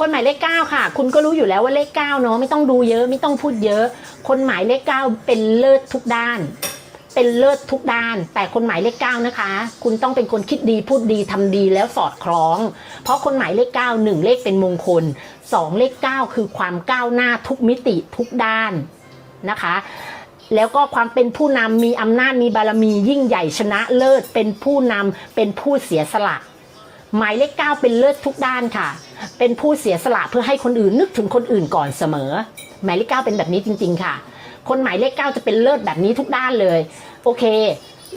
คนหมายเลขเก้าค่ะ คุณก็รู้อยู่แล้วว่าเลขเก้าเนาะไม่ต้องดูเยอะไม่ต้องพูดเยอะ คนหมายเลขเก้าเป็นเลิศทุกด้าน เป็นเลิศทุกด้าน แต่คนหมายเลขเก้านะคะ คุณต้องเป็นคนคิดดีพูดดีทำดีแล้วสอดคล้อง เพราะคนหมายเลขเก้าหนึ่งเลขเป็นมงคลสองเลขเก้าคือความก้าวหน้าทุกมิติทุกด้านนะคะแล้วก็ความเป็นผู้นำมีอำนาจมีบารมียิ่งใหญ่ชนะเลิศเป็นผู้นำเป็นผู้เสียสละ หมายเลขเก้าเป็นเลิศทุกด้านค่ะ เป็นผู้เสียสละเพื่อให้คนอื่นนึกถึงคนอื่นก่อนเสมอ หมายเลขเก้าเป็นแบบนี้จริง ๆ ค่ะ คนหมายเลขเก้าจะเป็นเลิศแบบนี้ทุกด้านเลย โอเค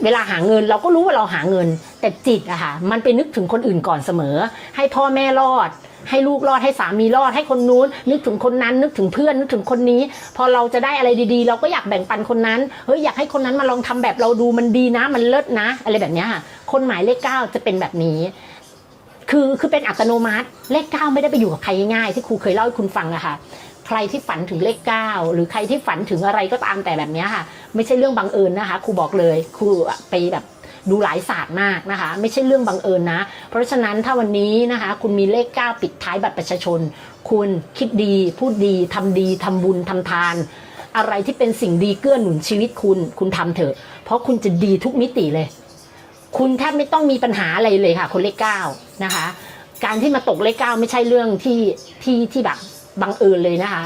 เวลาหาเงินเราก็รู้ว่าเราหาเงิน แต่จิตอะค่ะมันไปนึกถึงคนอื่นก่อนเสมอ ให้พ่อแม่รอด ให้ลูกรอดให้สามีรอด ให้คนนู้น นึกถึงคนนั้น นึกถึงเพื่อนนึกถึงคนนี้ พอเราจะได้อะไรดีๆ เราก็อยากแบ่งปันคนนั้นเฮ้ยอยากให้คนนั้นมาลองทำแบบเราดูมันดีนะ มันเลิศนะ อะไรแบบเนี้ยค่ะคนหมายเลขเก้าจะเป็นแบบนี้ คือคือเป็นอัตโนมัติ เลขเก้าไม่ได้ไปอยู่กับใครง่ายที่ครูเคยเล่าให้คุณฟังอะค่ะ ใครที่ฝันถึงเลขเก้าหรือใครที่ฝันถึงอะไรก็ตามแต่แบบนี้ค่ะ ไม่ใช่เรื่องบังเอิญนะคะครูบอกเลยครูไปแบบดูหลายศาสตร์มากนะคะ ไม่ใช่เรื่องบังเอิญนะ เพราะฉะนั้นถ้าวันนี้นะคะ คุณมีเลขเก้าปิดท้ายบัตรประชาชน คุณคิดดีพูดดีทำดีทำบุญทำทาน อะไรที่เป็นสิ่งดีเกื้อหนุนชีวิตคุณ คุณทำเถอะ เพราะคุณจะดีทุกมิติเลย คุณแทบไม่ต้องมีปัญหาอะไรเลยค่ะ คนเลขเก้านะคะ การที่มาตกเลขเก้าไม่ใช่เรื่องที่ที่ที่แบบบังเอิญเลยนะคะ